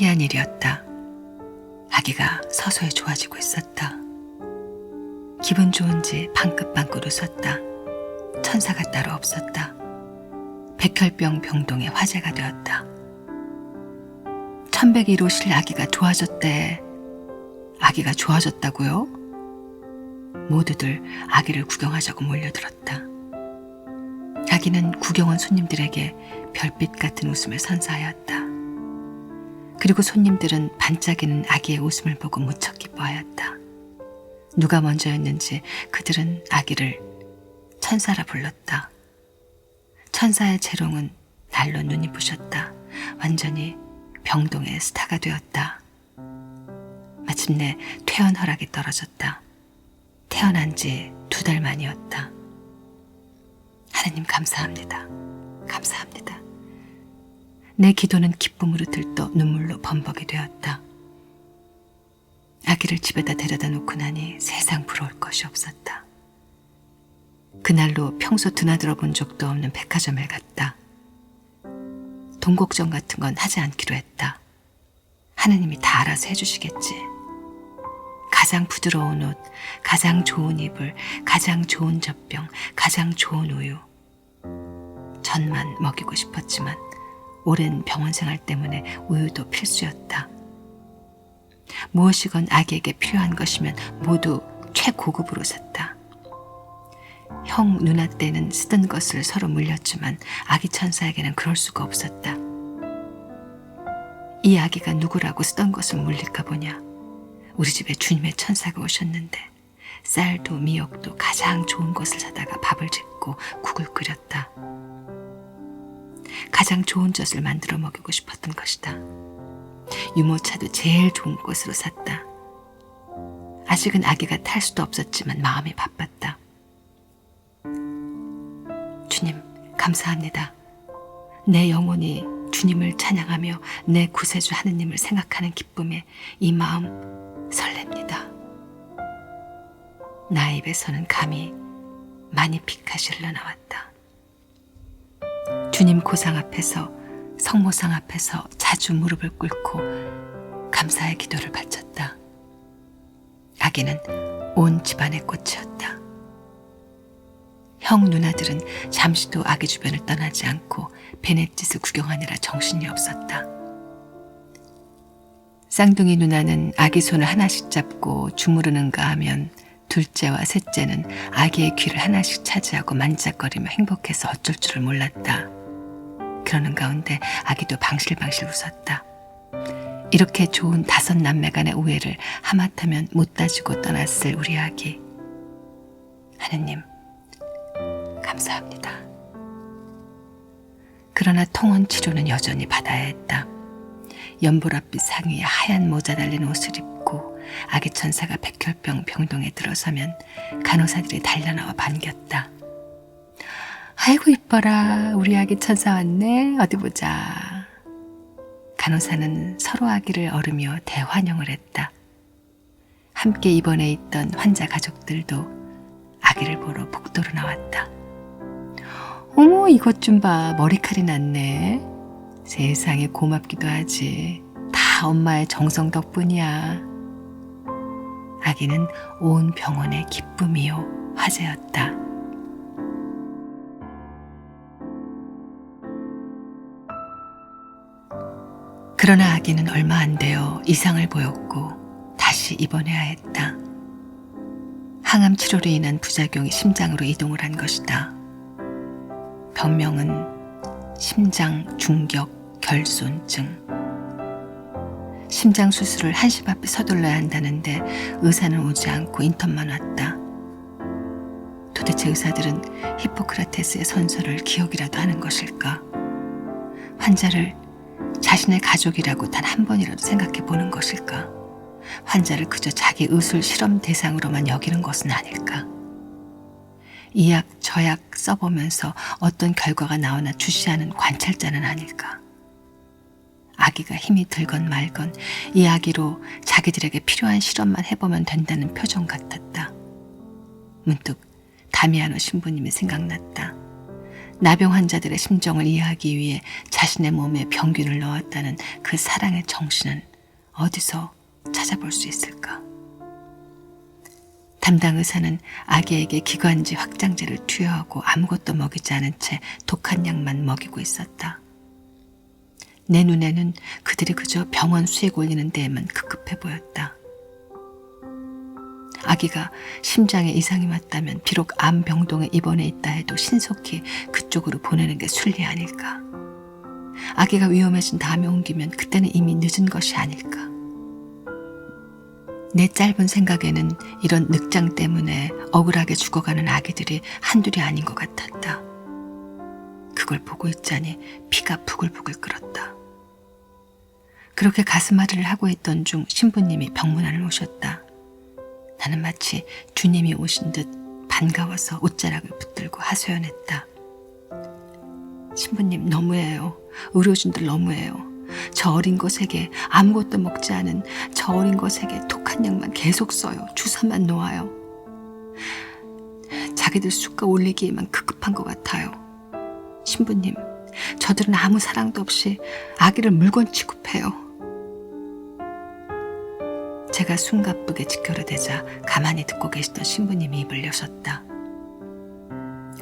신기한 일이었다. 아기가 서서히 좋아지고 있었다. 기분 좋은지 방긋방긋 웃었다. 천사가 따로 없었다. 백혈병 병동의 화제가 되었다. 천백이 로실 아기가 좋아졌대. 아기가 좋아졌다고요? 모두들 아기를 구경하자고 몰려들었다. 아기는 구경 온 손님들에게 별빛 같은 웃음을 선사하였다. 그리고 손님들은 반짝이는 아기의 웃음을 보고 무척 기뻐하였다. 누가 먼저였는지 그들은 아기를 천사라 불렀다. 천사의 재롱은 날로 눈이 부셨다. 완전히 병동의 스타가 되었다. 마침내 퇴원 허락이 떨어졌다. 태어난 지 두 달 만이었다. 하나님 감사합니다. 감사합니다. 내 기도는 기쁨으로 들떠 눈물로 범벅이 되었다. 아기를 집에다 데려다 놓고 나니 세상 부러울 것이 없었다. 그날로 평소 드나들어 본 적도 없는 백화점에 갔다. 돈 걱정 같은 건 하지 않기로 했다. 하느님이 다 알아서 해주시겠지. 가장 부드러운 옷, 가장 좋은 이불, 가장 좋은 젖병, 가장 좋은 우유. 전만 먹이고 싶었지만 오랜 병원 생활 때문에 우유도 필수였다. 무엇이건 아기에게 필요한 것이면 모두 최고급으로 샀다. 형 누나 때는 쓰던 것을 서로 물렸지만 아기 천사에게는 그럴 수가 없었다. 이 아기가 누구라고 쓰던 것을 물릴까 보냐. 우리 집에 주님의 천사가 오셨는데 쌀도 미역도 가장 좋은 것을 사다가 밥을 짓고 국을 끓였다. 가장 좋은 젖을 만들어 먹이고 싶었던 것이다. 유모차도 제일 좋은 곳으로 샀다. 아직은 아기가 탈 수도 없었지만 마음이 바빴다. 주님, 감사합니다. 내 영혼이 주님을 찬양하며 내 구세주 하느님을 생각하는 기쁨에 이 마음 설렙니다. 나의 입에서는 감히 많이 피카시 흘러나왔다. 주님 고상 앞에서 성모상 앞에서 자주 무릎을 꿇고 감사의 기도를 바쳤다. 아기는 온 집안의 꽃이었다. 형 누나들은 잠시도 아기 주변을 떠나지 않고 베넷짓을 구경하느라 정신이 없었다. 쌍둥이 누나는 아기 손을 하나씩 잡고 주무르는가 하면 둘째와 셋째는 아기의 귀를 하나씩 차지하고 만지작거리며 행복해서 어쩔 줄을 몰랐다. 그러는 가운데 아기도 방실방실 웃었다. 이렇게 좋은 다섯 남매 간의 우애를 하마터면 못 따지고 떠났을 우리 아기. 하느님, 감사합니다. 그러나 통원 치료는 여전히 받아야 했다. 연보랏빛 상의에 하얀 모자 달린 옷을 입고 아기 천사가 백혈병 병동에 들어서면 간호사들이 달려나와 반겼다. 아이고 이뻐라 우리 아기 천사 왔네 어디 보자. 간호사는 서로 아기를 어르며 대환영을 했다. 함께 입원해 있던 환자 가족들도 아기를 보러 복도로 나왔다. 어머 이것 좀 봐 머리칼이 났네. 세상에 고맙기도 하지. 다 엄마의 정성 덕분이야. 아기는 온 병원의 기쁨이요 화제였다. 그러나 아기는 얼마 안 되어 이상을 보였고 다시 입원해야 했다. 항암 치료로 인한 부작용이 심장으로 이동을 한 것이다. 병명은 심장 중격 결손증. 심장 수술을 한시 앞에 서둘러야 한다는데 의사는 오지 않고 인턴만 왔다. 도대체 의사들은 히포크라테스의 선서를 기억이라도 하는 것일까? 환자를 자신의 가족이라고 단 한 번이라도 생각해 보는 것일까? 환자를 그저 자기 의술 실험 대상으로만 여기는 것은 아닐까? 이 약 저 약 써보면서 어떤 결과가 나오나 주시하는 관찰자는 아닐까? 아기가 힘이 들건 말건 이 아기로 자기들에게 필요한 실험만 해보면 된다는 표정 같았다. 문득 다미아노 신부님이 생각났다. 나병 환자들의 심정을 이해하기 위해 자신의 몸에 병균을 넣었다는 그 사랑의 정신은 어디서 찾아볼 수 있을까? 담당 의사는 아기에게 기관지 확장제를 투여하고 아무것도 먹이지 않은 채 독한 약만 먹이고 있었다. 내 눈에는 그들이 그저 병원 수액 올리는 데에만 급급해 보였다. 아기가 심장에 이상이 왔다면 비록 암병동에 입원해 있다 해도 신속히 그쪽으로 보내는 게 순리 아닐까. 아기가 위험해진 다음에 옮기면 그때는 이미 늦은 것이 아닐까. 내 짧은 생각에는 이런 늑장 때문에 억울하게 죽어가는 아기들이 한둘이 아닌 것 같았다. 그걸 보고 있자니 피가 부글부글 끓었다. 그렇게 가슴앓이를 하고 있던 중 신부님이 병문안을 오셨다. 나는 마치 주님이 오신 듯 반가워서 옷자락을 붙들고 하소연했다. 신부님 너무해요. 의료진들 너무해요. 저 어린 것에게 아무것도 먹지 않은 저 어린 것에게 독한 약만 계속 써요. 주사만 놓아요. 자기들 수가 올리기에만 급급한 것 같아요. 신부님, 저들은 아무 사랑도 없이 아기를 물건 취급해요. 제가 숨가쁘게 지켜려대자 가만히 듣고 계시던 신부님이 입을 여셨다.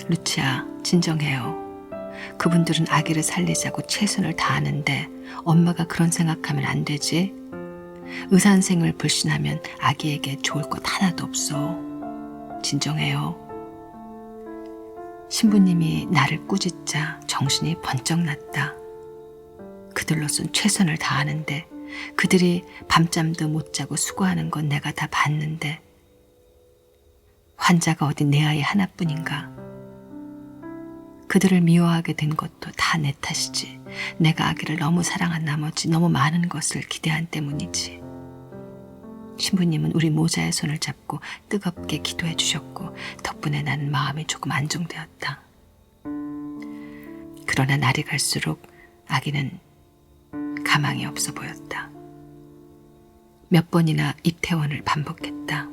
루치아, 진정해요. 그분들은 아기를 살리자고 최선을 다하는데 엄마가 그런 생각하면 안 되지. 의사 선생을 불신하면 아기에게 좋을 것 하나도 없어. 진정해요. 신부님이 나를 꾸짖자 정신이 번쩍 났다. 그들로선 최선을 다하는데 그들이 밤잠도 못 자고 수고하는 건 내가 다 봤는데 환자가 어디 내 아이 하나뿐인가? 그들을 미워하게 된 것도 다 내 탓이지. 내가 아기를 너무 사랑한 나머지 너무 많은 것을 기대한 때문이지. 신부님은 우리 모자의 손을 잡고 뜨겁게 기도해 주셨고 덕분에 나는 마음이 조금 안정되었다. 그러나 날이 갈수록 아기는 가망이 없어 보였다. 몇 번이나 입퇴원을 반복했다.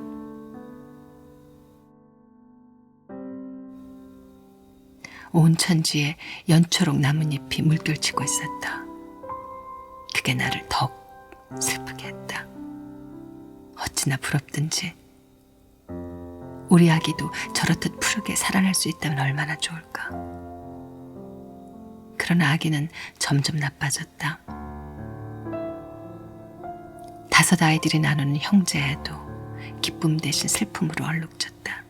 온 천지에 연초록 나뭇잎이 물결치고 있었다. 그게 나를 더욱 슬프게 했다. 어찌나 부럽든지. 우리 아기도 저렇듯 푸르게 살아날 수 있다면 얼마나 좋을까. 그러나 아기는 점점 나빠졌다. 다섯 아이들이 나누는 형제에도 기쁨 대신 슬픔으로 얼룩졌다.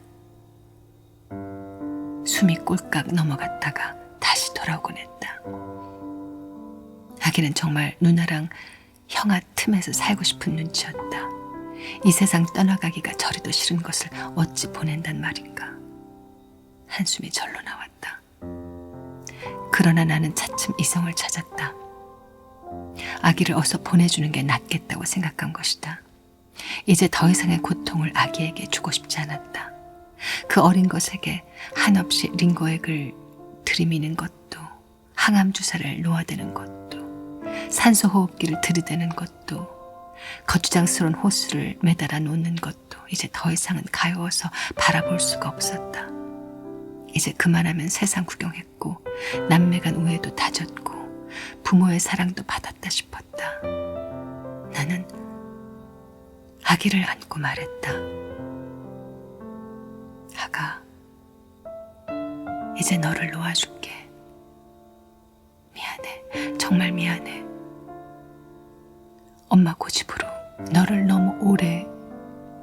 숨이 꼴깍 넘어갔다가 다시 돌아오곤 했다. 아기는 정말 누나랑 형아 틈에서 살고 싶은 눈치였다. 이 세상 떠나가기가 저리도 싫은 것을 어찌 보낸단 말인가. 한숨이 절로 나왔다. 그러나 나는 차츰 이성을 찾았다. 아기를 어서 보내주는 게 낫겠다고 생각한 것이다. 이제 더 이상의 고통을 아기에게 주고 싶지 않았다. 그 어린 것에게 한없이 링거액을 들이미는 것도 항암 주사를 놓아대는 것도 산소 호흡기를 들이대는 것도 거추장스러운 호수를 매달아 놓는 것도 이제 더 이상은 가여워서 바라볼 수가 없었다. 이제 그만하면 세상 구경했고 남매간 우애도 다졌고 부모의 사랑도 받았다 싶었다. 나는 아기를 안고 말했다. 아가, 이제 너를 놓아줄게. 미안해. 정말 미안해. 엄마 고집으로 너를 너무 오래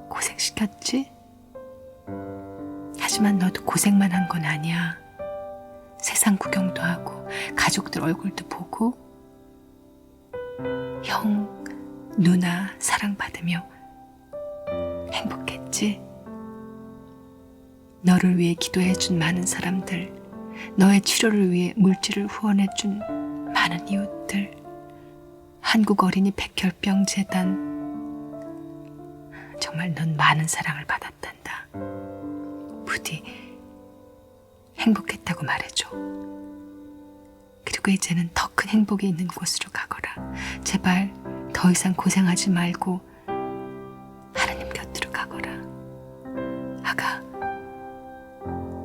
고생시켰지? 하지만 너도 고생만 한 건 아니야. 세상 구경도 하고 가족들 얼굴도 보고 형, 누나 사랑받으며 행복했지? 너를 위해 기도해준 많은 사람들, 너의 치료를 위해 물질을 후원해준 많은 이웃들, 한국 어린이 백혈병 재단, 정말 넌 많은 사랑을 받았단다. 부디 행복했다고 말해줘. 그리고 이제는 더 큰 행복이 있는 곳으로 가거라. 제발 더 이상 고생하지 말고 하나님 곁으로 가거라. 아가,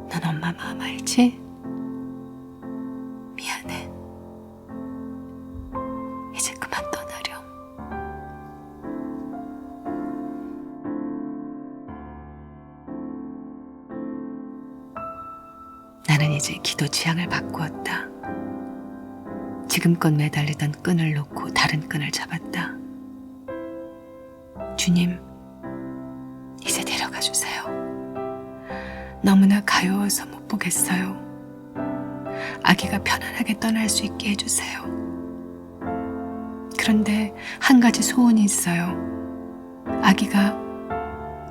넌 엄마 마음 알지? 이제 기도 지향을 바꾸었다. 지금껏 매달리던 끈을 놓고 다른 끈을 잡았다. 주님, 이제 데려가 주세요. 너무나 가여워서 못 보겠어요. 아기가 편안하게 떠날 수 있게 해주세요. 그런데 한 가지 소원이 있어요. 아기가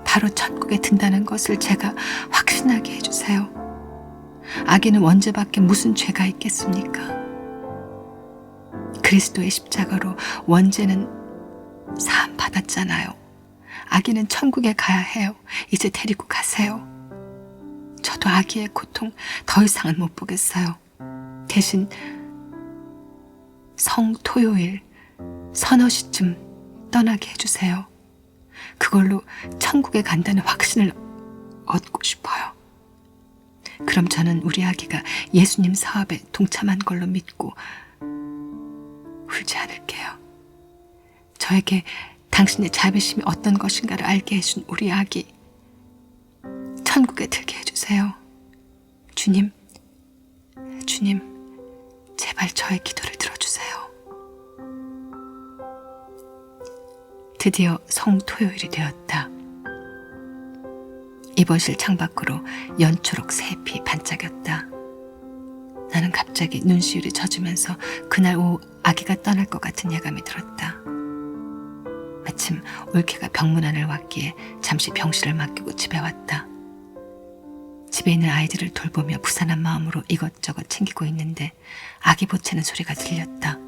바로 천국에 든다는 것을 제가 확신하게 해주세요. 아기는 원죄밖에 무슨 죄가 있겠습니까? 그리스도의 십자가로 원죄는 사함 받았잖아요. 아기는 천국에 가야 해요. 이제 데리고 가세요. 저도 아기의 고통 더 이상은 못 보겠어요. 대신 성토요일 서너 시쯤 떠나게 해주세요. 그걸로 천국에 간다는 확신을 얻고 싶어요. 그럼 저는 우리 아기가 예수님 사업에 동참한 걸로 믿고 울지 않을게요. 저에게 당신의 자비심이 어떤 것인가를 알게 해준 우리 아기 천국에 들게 해주세요. 주님, 주님, 제발 저의 기도를 들어주세요. 드디어 성토요일이 되었다. 입원실 창밖으로 연초록 새잎이 반짝였다. 나는 갑자기 눈시울이 젖으면서 그날 오후 아기가 떠날 것 같은 예감이 들었다. 마침 올케가 병문 안을 왔기에 잠시 병실을 맡기고 집에 왔다. 집에 있는 아이들을 돌보며 부산한 마음으로 이것저것 챙기고 있는데 아기 보채는 소리가 들렸다.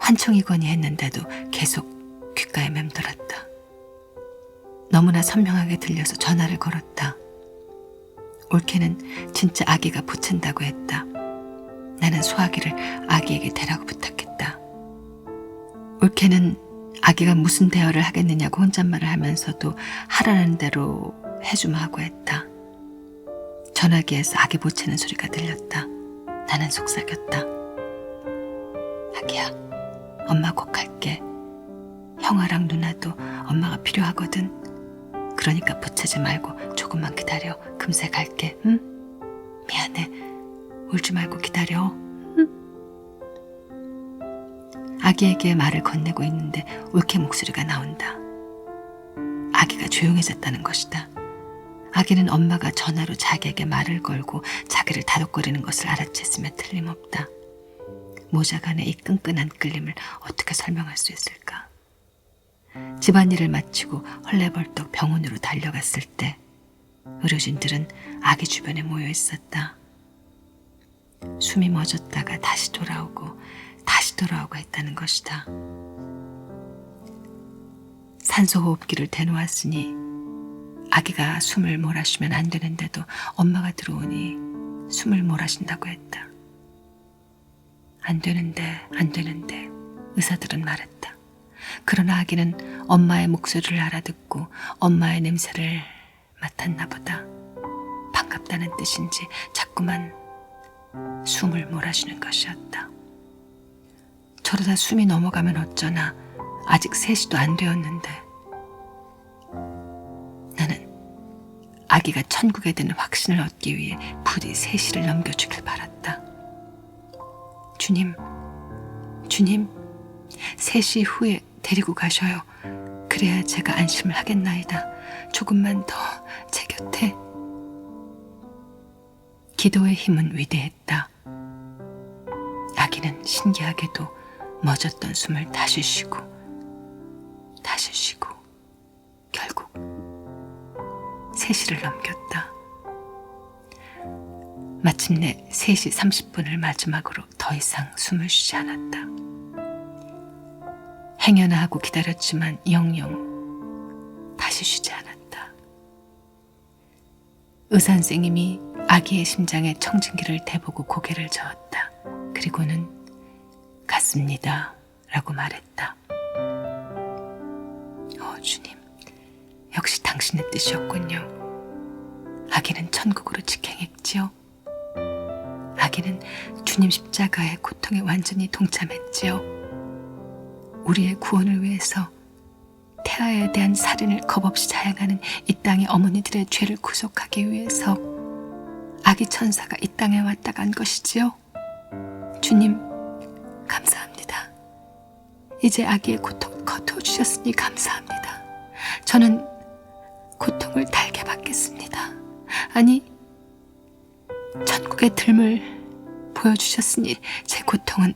환청이거니 했는데도 계속 귓가에 맴돌았다. 너무나 선명하게 들려서 전화를 걸었다. 올케는 진짜 아기가 보챈다고 했다. 나는 소아기를 아기에게 대라고 부탁했다. 올케는 아기가 무슨 대화를 하겠느냐고 혼잣말을 하면서도 하라는 대로 해주마 하고 했다. 전화기에서 아기 보채는 소리가 들렸다. 나는 속삭였다. 아기야, 엄마 곧 갈게. 형아랑 누나도 엄마가 필요하거든. 그러니까 보채지 말고 조금만 기다려. 금세 갈게. 응? 미안해. 울지 말고 기다려. 응? 아기에게 말을 건네고 있는데 올케 목소리가 나온다. 아기가 조용해졌다는 것이다. 아기는 엄마가 전화로 자기에게 말을 걸고 자기를 다독거리는 것을 알아챘으면 틀림없다. 모자간의 이 끈끈한 끌림을 어떻게 설명할 수 있을까? 집안일을 마치고 헐레벌떡 병원으로 달려갔을 때 의료진들은 아기 주변에 모여 있었다. 숨이 멎었다가 다시 돌아오고 다시 돌아오고 했다는 것이다. 산소호흡기를 대놓았으니 아기가 숨을 몰아쉬면 안 되는데도 엄마가 들어오니 숨을 몰아쉰다고 했다. 안 되는데, 안 되는데 의사들은 말했다. 그러나 아기는 엄마의 목소리를 알아듣고 엄마의 냄새를 맡았나 보다. 반갑다는 뜻인지 자꾸만 숨을 몰아쉬는 것이었다. 저러다 숨이 넘어가면 어쩌나 아직 3시도 안 되었는데 나는 아기가 천국에 드는 확신을 얻기 위해 부디 3시를 넘겨주길 바랐다. 주님, 주님, 3시 후에 데리고 가셔요. 그래야 제가 안심을 하겠나이다. 조금만 더 제 곁에. 기도의 힘은 위대했다. 아기는 신기하게도 멎었던 숨을 다시 쉬고, 다시 쉬고, 결국 3시를 넘겼다. 마침내 3시 30분을 마지막으로 더 이상 숨을 쉬지 않았다. 행여나 하고 기다렸지만 영영 다시 쉬지 않았다. 의사 선생님이 아기의 심장에 청진기를 대보고 고개를 저었다. 그리고는 갔습니다. 라고 말했다. 어, 주님. 역시 당신의 뜻이었군요. 아기는 천국으로 직행했지요. 아기는 주님 십자가의 고통에 완전히 동참했지요. 우리의 구원을 위해서 태아에 대한 살인을 겁없이 자행하는 이 땅의 어머니들의 죄를 구속하기 위해서 아기 천사가 이 땅에 왔다 간 것이지요. 주님, 감사합니다. 이제 아기의 고통 거두어 주셨으니 감사합니다. 저는 고통을 달게 받겠습니다. 아니, 천국의 들물 보여주셨으니 제 고통은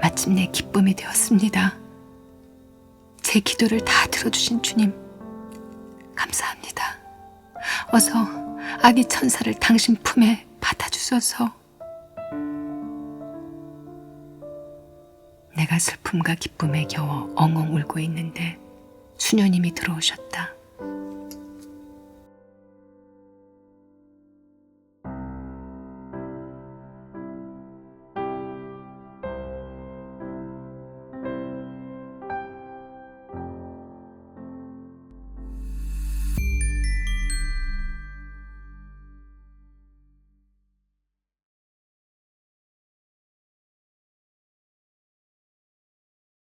마침내 기쁨이 되었습니다. 제 기도를 다 들어주신 주님, 감사합니다. 어서 아기 천사를 당신 품에 받아주소서. 내가 슬픔과 기쁨에 겨워 엉엉 울고 있는데 수녀님이 들어오셨다.